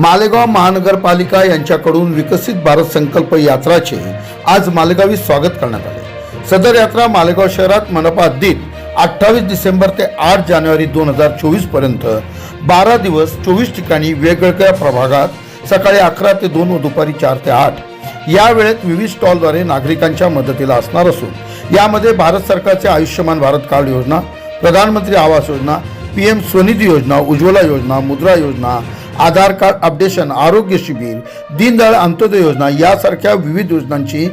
मालेगाव महानगरपालिका यांच्याकडून विकसित भारत संकल्प यात्राचे आज मालेगावी स्वागत करण्यात आले. सदर यात्रा मालेगाव शहरात मनपा दिन अठ्ठावीस डिसेंबर ते आठ जानेवारी दोन हजार चोवीसपर्यंत बारा दिवस चोवीस ठिकाणी वेगवेगळ्या प्रभागात सकाळी अकरा ते दोन व दुपारी चार ते आठ या वेळेत विविध स्टॉलद्वारे नागरिकांच्या मदतीला असणार असून यामध्ये भारत सरकारचे आयुष्यमान भारत कार्ड योजना प्रधानमंत्री आवास योजना पी एम स्वनिधी योजना उज्ज्वला योजना मुद्रा योजना आधार कार्ड अपडेशन आरोग्य शिबिर दीनदयाळ अंत्योदय योजना यासारख्या विविध योजनांची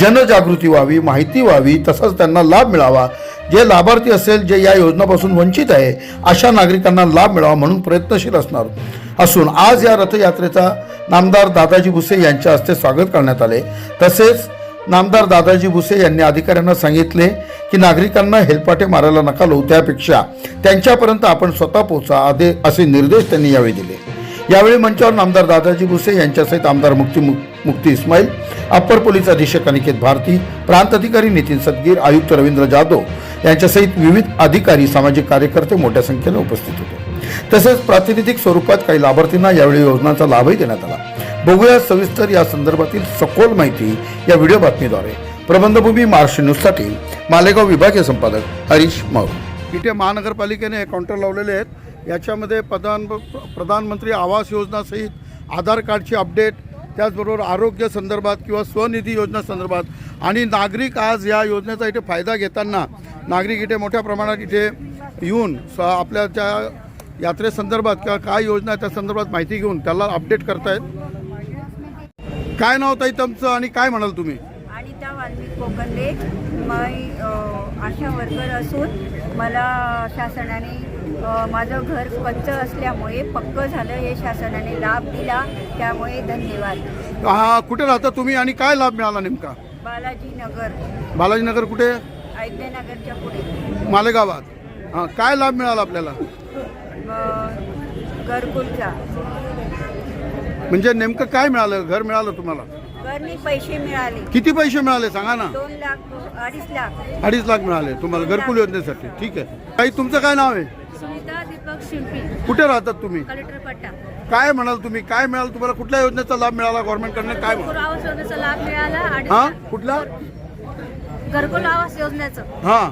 जनजागृती व्हावी माहिती व्हावी तसंच त्यांना लाभ मिळावा. जे लाभार्थी असेल जे या योजनापासून वंचित आहे अशा नागरिकांना लाभ मिळावा म्हणून प्रयत्नशील असणार. असून आज या रथयात्रेचा नामदार दादाजी भुसे यांच्या हस्ते स्वागत करण्यात आले. तसेच नामदार दादाजी भुसे यांनी अधिकाऱ्यांना सांगितले की नागरिकांना हेलपाटे मारायला नका लो त्यापेक्षा त्यांच्यापर्यंत आपण स्वतः पोहोचा आदे असे निर्देश त्यांनी यावेळी दिले. यावेळी मंचावर आमदार दादाजी भुसे यांच्यासहित आमदार मुक्ती मु मुक्ती इस्माईल अप्पर पोलीस अधीक्षक अनिकेत भारती प्रांत अधिकारी नितीन सदगीर आयुक्त रवींद्र जाधव यांच्यासहित विविध अधिकारी सामाजिक कार्यकर्ते मोठ्या संख्येने उपस्थित होते. तसेच प्रातिनिधिक स्वरूपात काही लाभार्थींना यावेळी योजनांचा लाभही देण्यात आला. बघूया सविस्तर या संदर्भातील सखोल माहिती या व्हिडिओ बातमीद्वारे. प्रबंधभूमी महाराष्ट्र न्यूजसाठी मालेगाव विभागीय संपादक हरीश माऊर इथे महानगरपालिकेने काउंटर लावलेले आहेत. याच्यामध्ये प्रधान प्रधानमंत्री आवास योजनासहित आधार कार्डची अपडेट त्याचबरोबर आरोग्य संदर्भात किंवा स्वनिधी योजना संदर्भात. आणि नागरिक आज या योजनेचा इथे फायदा घेताना नागरिक इथे मोठ्या प्रमाणात इथे येऊन स आपल्या त्या यात्रेसंदर्भात किंवा काय योजना आहे त्या संदर्भात माहिती घेऊन त्याला अपडेट करतायत. काय नाव ताई तुमचं आणि काय म्हणाल तुम्ही? वाल्मिक कोकंदे मी आशा वर्कर असून मला शासनाने माझं घर कच्चं असल्यामुळे पक्क झालं हे शासनाने लाभ दिला. त्यामुळे धन्यवाद. हा कुठे राहता तुम्ही आणि काय लाभ मिळाला नेमका? बालाजी नगर. बालाजीनगर कुठे? ऐद्यनगरच्या पुढे. मालेगावात. हां काय लाभ मिळाला आपल्याला? घरकुलचा. म्हणजे नेमकं काय मिळालं? घर मिळालं तुम्हाला? घरनी पैसे मिळाले. किती पैसे मिळाले सांगा ना? दोन लाख अडीच लाख. अडीच लाख मिळाले तुम्हाला घरकुल योजनेसाठी. ठीक आहे. ताई तुमचं काय नाव आहे? सुनीता दीपक शिंपी. कुठे राहतात तुम्ही? कलेक्टर पट्टा. काय म्हणाल तुम्ही? काय मिळाल? तुम्हाला कुठल्या योजनेचा लाभ मिळाला गव्हर्नमेंटकडनं? काय म्हणाल? आवास योजनेचा लाभ मिळाला हा? कुठला? घरकुल आवास योजनेचं. हा.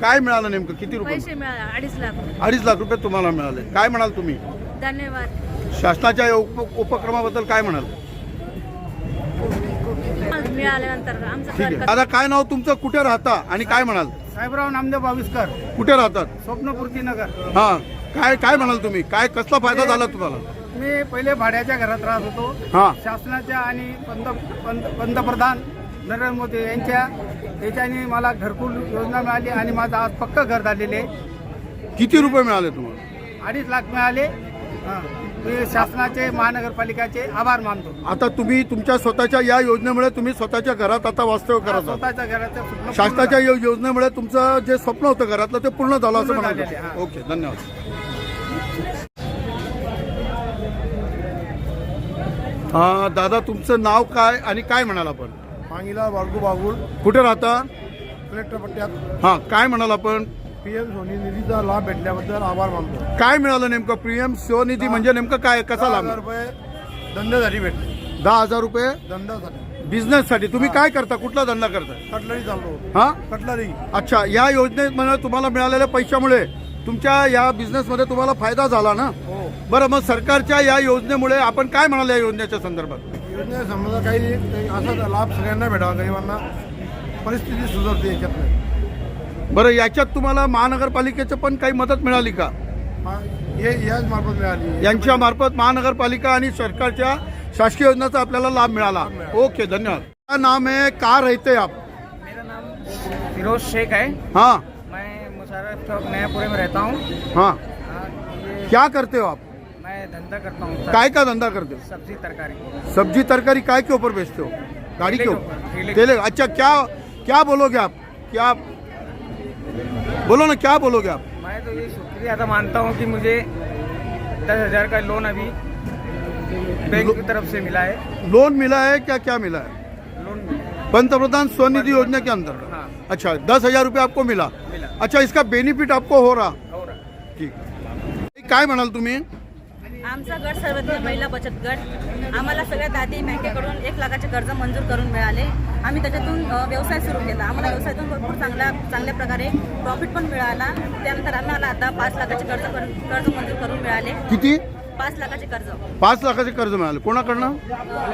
काय मिळालं नेमकं? किती रुपये? पैसे मिळाले अडीच लाख. अडीच लाख रुपये तुम्हाला मिळाले. काय म्हणाल तुम्ही? धन्यवाद. शासनाच्या या उप उपक्रमाबद्दल काय म्हणाल? मिळाल्यानंतर आमचं ठीक आहे. दादा काय नाव तुमचं? कुठे राहता? आणि काय म्हणाल? साहेबराव नामदेव बाविस्कर. कुठे राहतात? स्वप्नपूर्ती नगर. हा. काय काय म्हणाल तुम्ही? काय कसला फायदा झाला तुम्हाला? मी पहिले भाड्याच्या घरात राहत होतो. हा. शासनाच्या आणि पंत पंत- पंतप्रधान नरेंद्र मोदी यांच्या याच्याने मला घरकुल योजना मिळाली आणि माझं आज पक्क घर झालेले आहे. किती रुपये मिळाले तुम्हाला? अडीच लाख मिळाले. मी शासनाचे महानगरपालिकाचे आभार मानतो. आता तुम्ही तुमच्या स्वतःच्या या योजनेमुळे तुम्ही स्वतःच्या घरात आता वास्तव्य करत आहात. स्वतःच्या घराचं स्वप्न पूर्ण शासनाच्या या योजनेमुळे तुमचं जे स्वप्न होतं घरातलं ते पूर्ण झालं असं पूर्ण झालेलं आहे, म्हणाल हा. ओके धन्यवाद. हा दादा तुमचं नाव काय आणि काय म्हणाल आपण? मांगीला बाळगू बागुल कुठे राहता? कलेक्टर पट्ट्यात. हा काय म्हणाल आपण? पी एम सोनी निधीचा लाभ भेटल्याबद्दल आभार मानतो. काय मिळालं नेमकं? पीएम स्वनिधी म्हणजे नेमकं काय? कसा लाभ? हजार रुपये धंद्यासाठी भेटले. दहा हजार रुपये? धंद्यासाठी. बिझनेस साठी तुम्ही काय करता? कुठला धंदा करता? कटलरी चालतो हा? कटलरी. अच्छा या योजनेमध्ये तुम्हाला मिळालेल्या पैशामुळे तुमच्या या बिझनेसमध्ये तुम्हाला फायदा झाला ना? हो. बरं मग सरकारच्या या योजनेमुळे आपण काय म्हणाल या योजनेच्या संदर्भात? योजनेसंबंध काही काही असा लाभ सगळ्यांना भेटावा गरिबांना. परिस्थिती सुधारते याच्यात बरं याच्यात तुम्हाला महानगरपालिकेचं पण काही मदत मिळाली का? हे याच मार्फत मिळाली. यांच्या मार्फत महानगरपालिका आणि सरकारच्या शासकीय योजनेचा आपल्याला लाभ मिळाला. ओके धन्यवाद. क्या नाम है कहाँ रहते आप? मेरा नाम फिरोज शेख है हाँ. मैं मुशरफ चौक नयापुरे में रहता हूँ। हाँ. क्या करते हो आप? मैं धंधा करता हूँ काय का धंधा करते हो? सब्जी तरकारी। सब्जी तरकारी काय के ऊपर बेचते हो? गाड़ी के के ऊपर? के अच्छा क्या क्या बोलोगे आप? क्या बोलो ना क्या बोलोगे आप? मैं तो ये शुक्रिया अदा मानता हूँ कि मुझे दस हज़ार का लोन अभी बैंक की तरफ़ से मिला है। लोन मिला है क्या क्या मिला है? लोन पंत प्रधान पंतप्रधान स्वनिधि योजना के अंदर हाँ। अच्छा दस हज़ार रुपये आपको मिला। मिला। अच्छा इसका बेनिफिट आपको हो रहा? हो रहा। ठीक। काय म्हणाल तुम्ही? आमचा गट सर्वज्ञ महिला बचत गट. आम्हाला सगळ्या दादी बँकेकडून एक लाखाचे कर्ज मंजूर करून मिळाले. आम्ही त्याच्यातून व्यवसाय सुरू केला. आम्हाला व्यवसायातून भरपूर चांगल्या चांगल्या प्रकारे प्रॉफिट पण मिळाला. त्यानंतर आम्हाला आता पाच लाखाचे कर्ज कर्ज मंजूर करून मिळाले. किती? पाच लाखाचे कर्ज. पाच लाखाचे कर्ज मिळाले. कोणाकडनं?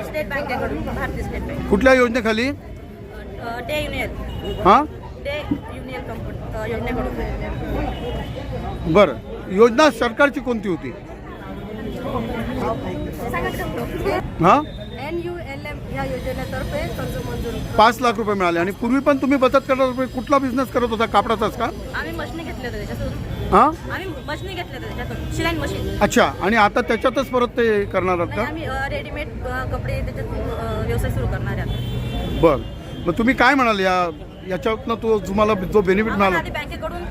स्टेट बँकेकडून भारतीय स्टेट बँक. कुठल्या योजनेखाली? डे युनियन. हां? डे युनियन कंपनी योजनेकडून. बरं. योजना सरकारची कोणती होती? हां? पाच लाख रुपये मिळाले. आणि पूर्वी पण तुम्ही बचत करत कुठला बिझनेस करत होता? कापडाचाच का? हां? अच्छा. आणि आता त्याच्यातच परत ते करणार आहात का? रेडीमेड कपडे व्यवसाय सुरू करणार. बरं. मग तुम्ही काय म्हणाल? या याच्यातनं तो तुम्हाला जो बेनिफिट मिळाला? बँकेकडून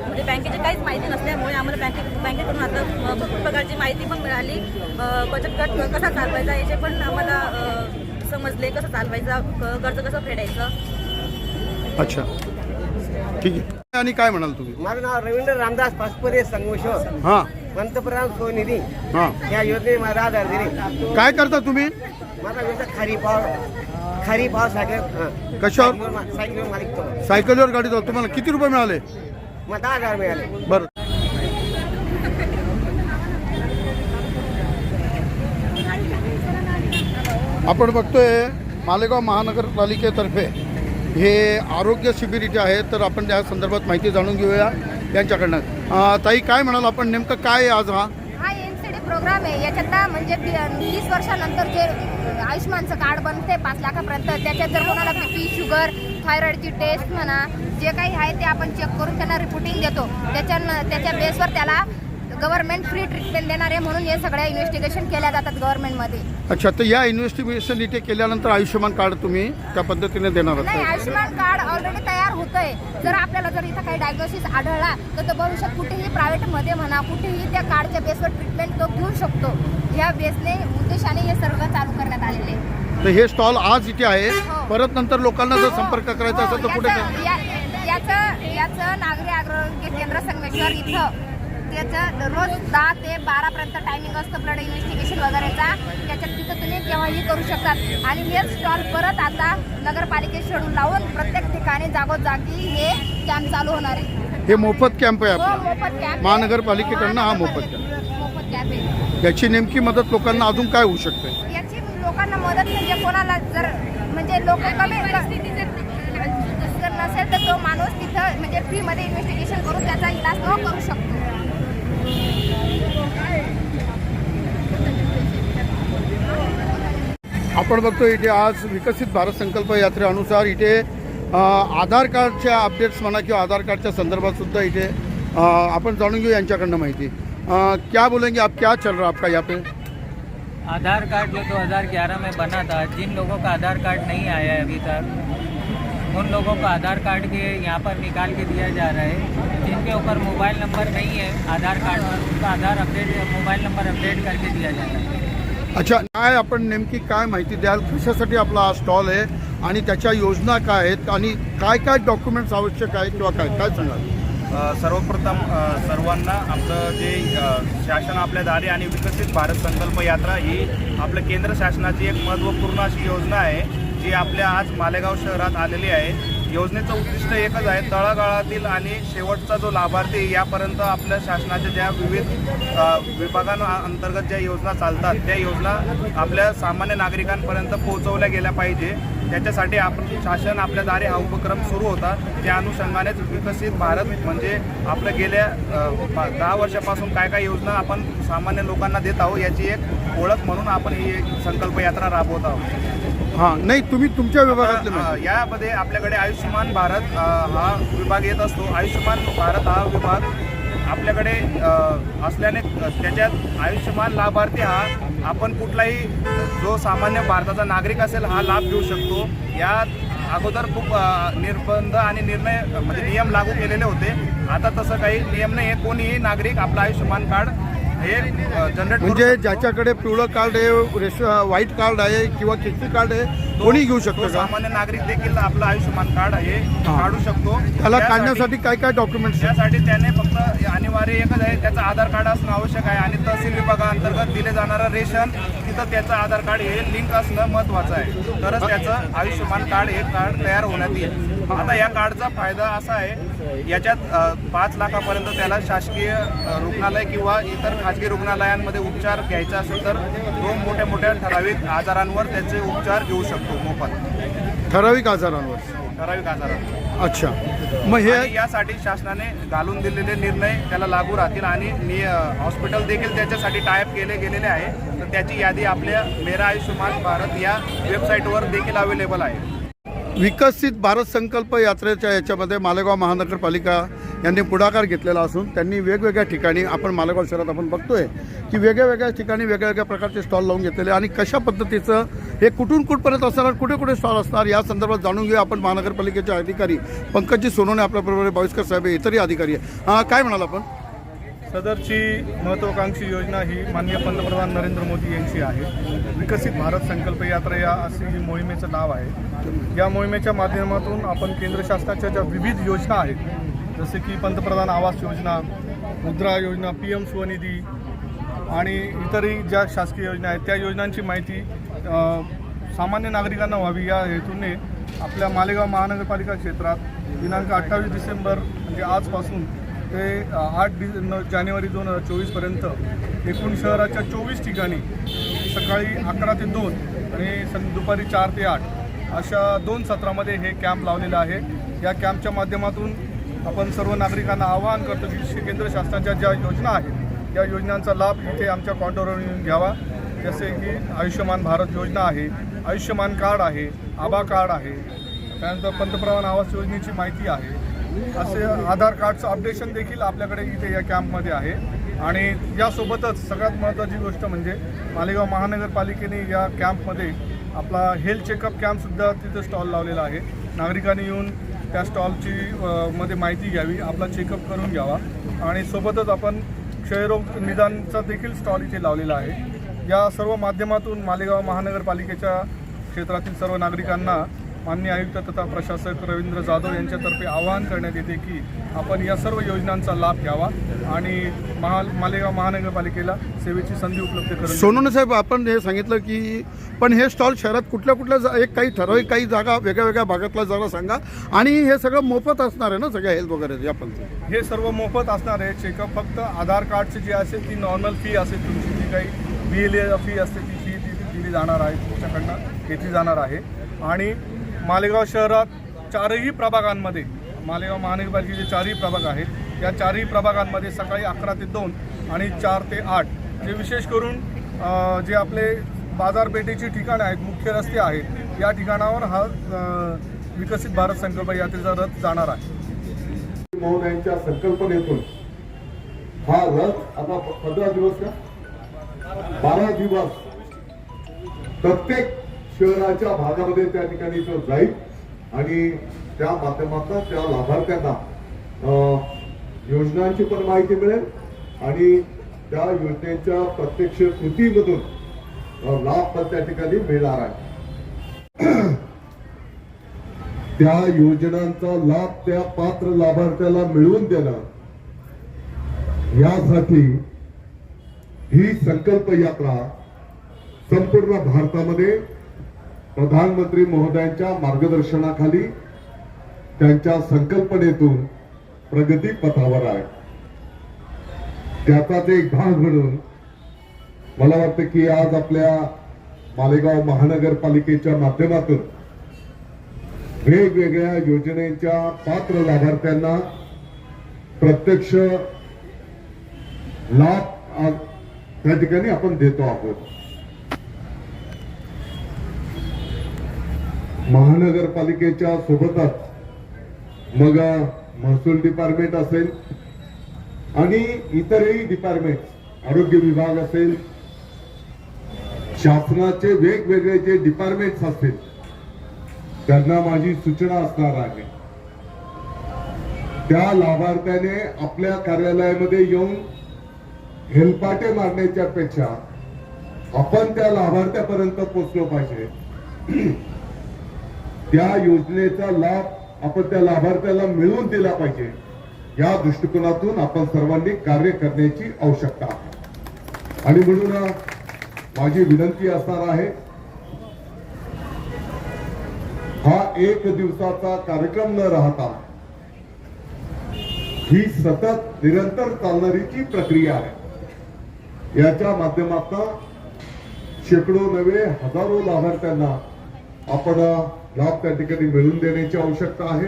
म्हणजे बँकेची काहीच माहिती नसल्यामुळे आम्हाला बँके बँकेकडून आता भरपूर प्रकारची माहिती पण मिळाली. बचत गट कसा चालवायचा याचे पण आम्हाला समजले कसं चालवायचा कर्ज कसं फेडायचं. अच्छा. ठीक आहे. आणि काय म्हणाल तुम्ही? माझं नाव रवींद्र रामदास पासपरे संगमेश्वर हां. पंतप्रधान स्वनिधी. हां. या योजनेत मला आधार दिले. काय करता तुम्ही? माझा व्यवसाय खारी पाव खारी पाव सायकल हं. कशावर? सायकलवर गाडी जाऊ तुम्हाला किती रुपये मिळाले? दहा हजार मिळाले. बरं. आपण बघतोय मालेगाव महानगरपालिकेतर्फे हे आरोग्य शिबिर इथे आहे तर आपण त्या संदर्भात माहिती जाणून घेऊया यांच्याकडनं. ताई काय म्हणाल आपण? नेमकं काय आज हा? हा एन सी डी प्रोग्राम आहे. याच्यात म्हणजे तीस वर्षानंतर जे आयुष्यमानचं कार्ड बनते पाच लाखापर्यंत. त्याच्यात जर कोणाला बी शुगर थायरॉइडची टेस्ट म्हणा जे काही आहे ते आपण चेक करून त्यांना रिपोर्टिंग देतो. त्याच्या त्याच्या बेसवर त्याला गव्हर्नमेंट फ्री ट्रीटमेंट देणार आहे म्हणून हे सगळ्या इन्व्हेस्टिगेशन केल्या जातात गव्हर्नमेंटमध्ये अच्छा तर या इन्व्हेस्टिगेशन इथे केल्यानंतर आयुष्यमान कार्ड तुम्ही त्या पद्धतीने देणार नाही आयुष्यमान कार्ड ऑलरेडी तयार होतंय. जर आपल्याला जर इथं काही डायग्नोसिस आढळला तर तो भविष्यात कुठेही प्रायव्हेटमध्ये म्हणा कुठेही त्या कार्डच्या बेसवर ट्रीटमेंट तो घेऊ शकतो. ह्या बेसने उद्देशाने हे सर्व चालू करण्यात आलेले आहे. तर हे स्टॉल आज इथे आहे. हो. परत नंतर लोकांना जर संपर्क करायचा असेल तर कुठे याचं- याचं याचं नागरी आरोग्य केंद्र संगमेश्वर इथं. त्याचं रोज दहा ते बारापर्यंत टायमिंग असतं ब्लड इन्व्हेस्टिगेशन वगैरेचा. त्याच्यात तिथं तुम्ही केव्हाही करू शकतात. आणि हे स्टॉल परत आता नगरपालिकेत शेडूल लावून प्रत्येक ठिकाणी जागोजागी हे कॅम्प चालू होणार आहे. हे मोफत कॅम्प आहे हो आपला. कॅम्प. महानगरपालिकेकडनं हा मोफत मोफत कॅम्प आहे. याची नेमकी मदत लोकांना अजून काय होऊ शकते? याची लोकांना मदत म्हणजे कोणाला. जर म्हणजे लोक कमी जर नसेल तर तो माणूस तिथं म्हणजे फ्रीमध्ये इन्व्हेस्टिगेशन करून त्याचा इलाज तो करू शकतो. आपण बघतो इथे आज विकसित भारत संकल्प यात्रेनुसार इथे आधार कार्डच्या अपडेट्स म्हणा किंवा आधार कार्डच्या संदर्भात सुद्धा इथे आपण जाणून घेऊ यांच्याकडनं माहिती. क्या बोलेंगे? आप क्या चल रहा आपका यहाँ पे? आधार कार्ड जो 2011 में बना था जिन लोगों का आधार कार्ड नहीं आया है अभी तक उन लोगों को आधार कार्ड के यहाँ पर निकाल के दिया जा रहा है। जिनके ऊपर मोबाइल नंबर नहीं है आधार कार्ड पर उनका Aadhaar update mobile number update करके दिया जा रहा है। अच्छा काय आपण नेमकी काय माहिती द्याल? कशासाठी आपला हा स्टॉल आहे? आणि त्याच्या योजना काय आहेत? आणि काय काय डॉक्युमेंट्स आवश्यक आहेत किंवा काय? काय सांगाल? सर्वप्रथम सर्वांना आपलं जे शासन आपल्या दारी आणि विकसित भारत संकल्प यात्रा ही आपल्या केंद्र शासनाची एक महत्त्वपूर्ण अशी योजना आहे जी आपल्या आज मालेगाव शहरात आलेली आहे. योजनेचं उद्दिष्ट एकच आहे तळागाळातील आणि शेवटचा जो लाभार्थी यापर्यंत आपल्या शासनाच्या ज्या विविध विभागांअंतर्गत ज्या योजना चालतात त्या योजना आपल्या सामान्य नागरिकांपर्यंत पोहोचवल्या गेल्या पाहिजे. त्याच्यासाठी आपण शासन आपल्या दारे हा उपक्रम सुरू होता. त्या अनुषंगानेच विकसित भारत म्हणजे आपलं गेल्या पा- दहा वर्षापासून काय काय योजना आपण सामान्य लोकांना देत आहोत याची एक ओळख म्हणून आपण ही एक संकल्प यात्रा राबवत आहोत. हां नाही तुम्ही तुमच्या विभागातले अ, माहिती. यामध्ये आपल्याकडे आयुष्यमान भारत अ, हा विभाग येत असतो. आयुष्यमान भारत हा विभाग आपल्याकडे अ, असल्याने त्याच्यात आयुष्यमान लाभार्थी हा आपण कुठलाही जो सामान्य भारताचा नागरिक असेल हा लाभ घेऊ शकतो. यात अगोदर खूप अ, निर्बंध आणि निर्णय म्हणजे नियम लागू केलेले होते. आता तसं काही नियम नाही आहे कोणीही नागरिक आपलं आयुष्यमान कार्ड हे जनरेट म्हणजे ज्याच्याकडे पिवळं कार्ड आहे रेश व्हाईट कार्ड आहे किंवा केसरी कार्ड आहे कोणी घेऊ शकतो का? सामान्य नागरिक देखील आपलं आयुष्यमान कार्ड हे हा. काढू शकतो. त्याला काढण्यासाठी काय काय डॉक्युमेंट्स? त्यासाठी त्याने फक्त अनिवार्य एकच आहे त्याचं आधार कार्ड असणं आवश्यक आहे आणि तहसील विभागाअंतर्गत दिले जाणारं रेशन तिथं त्याचं आधार कार्ड हे लिंक असणं महत्त्वाचं आहे. तरच त्याचं आयुष्यमान कार्ड हे कार्ड तयार होण्यात येईल. आता या कार्डचा फायदा असा आहे याच्यात पाच लाखापर्यंत त्याला शासकीय रुग्णालय किंवा इतर खाजगी रुग्णालयांमध्ये उपचार घ्यायचा असेल तर दोन मोठ्या मोठ्या ठराविक आजारांवर त्याचे उपचार घेऊ शकतो मोफत. ठराविक आजारांवर? ठराविक आजारांवर. अच्छा. मग हे यासाठी शासनाने घालून दिलेले निर्णय त्याला लागू राहतील आणि हॉस्पिटल देखील त्याच्यासाठी टायप केले गेलेले आहे. तर त्याची यादी आपल्या मेरा आयुष्यमान भारत या वेबसाईटवर देखील अवेलेबल आहे. विकसित भारत संकल्प यात्रेच्या याच्यामध्ये मालेगाव महानगरपालिका यांनी पुढाकार घेतलेला असून त्यांनी वेगवेगळ्या ठिकाणी आपण मालेगाव शहरात आपण बघतोय की वेगळ्या वेगळ्या ठिकाणी वेगळ्या वेगळ्या प्रकारचे स्टॉल लावून घेतलेले आणि कशा पद्धतीचं हे कुठून कुठपर्यंत असणार कुठे कुठे स्टॉल असणार या संदर्भात जाणून घेऊया आपण महानगरपालिकेचे अधिकारी पंकजी सोनवणे आपल्याबरोबर आहे, साहेब इतरही अधिकारी आहे काय म्हणाल आपण? सदरची महत्त्वाकांक्षी योजना ही माननीय पंतप्रधान नरेंद्र मोदी यांची आहे. विकसित भारत संकल्प यात्रा या असे ही मोहिमेचं नाव आहे. या मोहिमेच्या माध्यमातून आपण केंद्र शासनाच्या ज्या विविध योजना आहेत जसे की पंतप्रधान आवास योजना मुद्रा योजना पी एम स्वनिधी आणि इतरही ज्या शासकीय योजना आहेत त्या योजनांची माहिती सामान्य नागरिकांना व्हावी या हेतूने आपल्या मालेगाव महानगरपालिका क्षेत्रात दिनांक अठ्ठावीस डिसेंबर म्हणजे आजपासून ते आठ डि न जानेवारी दोन हजार चोवीसपर्यंत एकूण शहराच्या चोवीस ठिकाणी सकाळी अकरा ते दोन आणि सं दुपारी चार ते आठ अशा दोन सत्रामध्ये हे कॅम्प लावलेलं आहे. या कॅम्पच्या माध्यमातून आपण सर्व नागरिकांना आवाहन करतो की केंद्र शासनाच्या ज्या योजना आहेत या योजनांचा लाभ इथे आमच्या काउंटरवर येऊन घ्यावा. जसे की आयुष्यमान भारत योजना आहे आयुष्यमान कार्ड आहे आभा कार्ड आहे त्यानंतर पंतप्रधान आवास योजनेची माहिती आहे. असे आधार कार्डचं अपडेशन देखील आपल्याकडे इथे या कॅम्पमध्ये आहे. आणि यासोबतच सगळ्यात महत्त्वाची गोष्ट म्हणजे मालेगाव महानगरपालिकेने या कॅम्पमध्ये आपला हेल्थ चेकअप कॅम्पसुद्धा तिथे स्टॉल लावलेला आहे. नागरिकांनी येऊन त्या स्टॉलची मध्ये माहिती घ्यावी आपला चेकअप करून घ्यावा. आणि सोबतच आपण क्षयरोग निदानचा देखील स्टॉल इथे लावलेला आहे. या सर्व माध्यमातून मालेगाव महानगरपालिकेच्या क्षेत्रातील सर्व नागरिकांना मान्य आयुक्त तथा प्रशासक रवींद्र जाधव यांच्यातर्फे आवाहन करण्यात येते की आपण या सर्व योजनांचा लाभ घ्यावा आणि महा मालेगाव महानगरपालिकेला सेवेची संधी उपलब्ध करून. सोनवणे साहेब आपण हे सांगितलं की पण हे स्टॉल शहरात कुठल्या कुठल्या जा- एक काही ठराविक काही जागा वेगळ्या वेगळ्या भागातल्या जागा सांगा. आणि हे सगळं मोफत असणार आहे ना सगळ्या हेल्थ वगैरे या पण. हे सर्व मोफत असणार आहे चेकअप फक्त आधार कार्डची जी असेल ती नॉर्मल फी असेल तुमची जी काही बी एल फी असते ती फी दिली जाणार आहे तुमच्याकडनं घेतली जाणार आहे. आणि मालेगाव शहरात चारही प्रभागांमध्ये मालेगाव महानगरपालिकेचे चारही प्रभाग आहेत. या चारही प्रभागांमध्ये सकाळी अकरा ते दोन आणि चार ते आठ जे विशेष करून जे आपले बाजारपेठेची ठिकाणं आहेत मुख्य रस्ते आहेत या ठिकाणावर हा विकसित भारत संकल्प यात्रेचा रथ जाणार आहे. महोदयांच्या संकल्पनेतून हा रथ आता पंधरा दिवस का? बारा दिवस. प्रत्येक शहराच्या भागामध्ये त्या ठिकाणी तो जाईल आणि त्या माध्यमातून त्या लाभार्थ्यांना अं, योजनांची पण माहिती मिळेल आणि त्या योजनेच्या प्रत्यक्ष कृतीमधून लाभ पण त्या ठिकाणी मिळणार आहे. त्या योजनांचा लाभ त्या पात्र लाभार्थ्याला मिळवून देणं यासाठी ही संकल्प यात्रा संपूर्ण भारतामध्ये प्रधानमंत्री महोदयांच्या मार्गदर्शनाखाली त्यांच्या संकल्पनेतून प्रगती पथावर आहे. त्याचाच एक भाग म्हणून मला वाटतं की आज आपल्या मालेगाव महानगरपालिकेच्या माध्यमातून वेगवेगळ्या योजनेच्या पात्र लाभार्थ्यांना प्रत्यक्ष लाभ आज त्या ठिकाणी आपण देतो आहोत. महानगरपालिकेच्या सोबतच मग महसूल डिपार्टमेंट असेल आणि इतरही डिपार्टमेंट आरोग्य विभाग असेल शासनाचे वेगवेगळे जे डिपार्टमेंट्स असतील त्यांना माझी सूचना असणार आहे. त्या लाभार्थ्याने आपल्या कार्यालयामध्ये येऊन हेलपाटे मारण्याच्या पेक्षा आपण त्या लाभार्थ्यापर्यंत पोहोचलो पाहिजे. त्या योजनेचा लाभ आपण त्या लाभार्थ्याला मिळवून दिला पाहिजे. या दृष्टिकोनातून आपण सर्वांनी कार्य करण्याची आवश्यकता आहे. आणि म्हणून माझी विनंती असणार आहे हा एक दिवसाचा कार्यक्रम न राहता ही सतत निरंतर चालणारीची प्रक्रिया आहे. याच्या माध्यमातून शेकडो नव्हे हजारो लाभार्थ्यांना आपण लाभ त्या ठिकाणी मिळवून देण्याची आवश्यकता आहे.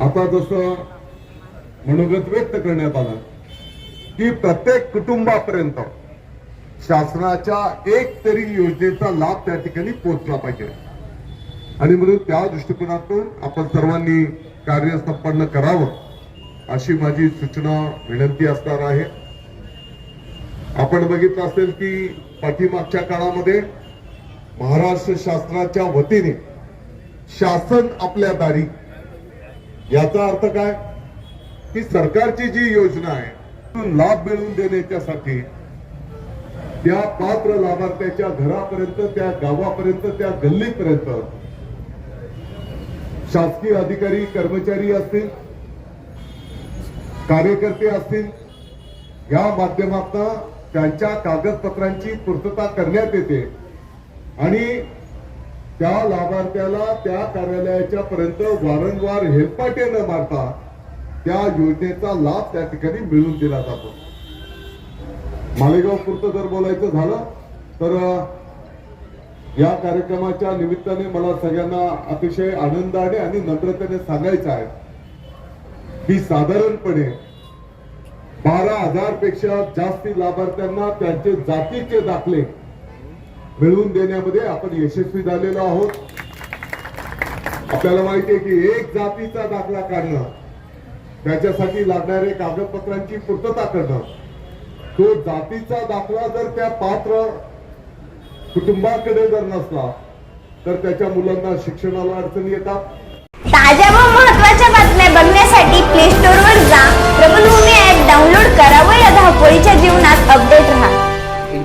आता जसं मनोगत व्यक्त करण्यात आलं की प्रत्येक कुटुंबापर्यंत शासनाच्या एक तरी योजनेचा लाभ त्या ठिकाणी पोहोचला पाहिजे. आणि म्हणून त्या दृष्टिकोनातून आपण सर्वांनी कार्य संपन्न करावं अशी माझी सूचना विनंती असणार आहे. आपण बघितलं असेल की पाठीमागच्या काळामध्ये महाराष्ट्र शासनाच्या वतीने शासन आपल्या दारी. याचा अर्थ काय? की सरकारची जी योजना आहे लाभ मिळवून देण्याच्यासाठी त्या पात्र लाभार्थ्याच्या घरापर्यंत त्या गावापर्यंत त्या गल्लीपर्यंत शासकीय अधिकारी कर्मचारी असतील कार्यकर्ते असतील या माध्यमातून त्यांच्या कागदपत्रांची पूर्तता करण्यात येते. आणि त्या लाभार्थ्याला त्या कार्यालयाच्या पर्यंत वारंवार हेलपाटे न मारता त्या योजनेचा लाभ त्या ठिकाणी मिळून दिला जातो मालेगाव पुरतं जर बोलायचं झालं तर या कार्यक्रमाच्या निमित्ताने मला सगळ्यांना अतिशय आनंदाने आणि नम्रतेने सांगायचं आहे की साधारणपणे बारा हजारपेक्षा जास्ती लाभार्थ्यांना त्यांचे जातीचे दाखले मिळवून देण्यामध्ये आपण यशस्वी झालेलो आहोत. आपल्याला माहिती आहे की एक जातीचा दाखला काढणं त्याच्यासाठी लागणारे कागदपत्रांची पूर्तता करणं तो जातीचा दाखला जर त्या पात्र कुटुंबाकडे जर नसला तर त्याच्या मुलांना शिक्षणाला अडचणी येतात. ताज्या व महत्त्वाच्या बातम्या बघण्यासाठी प्ले स्टोर वर जा. प्रबलभूमी ऍप डाउनलोड करा व या धावपळीच्या जीवनात अपडेट राहा.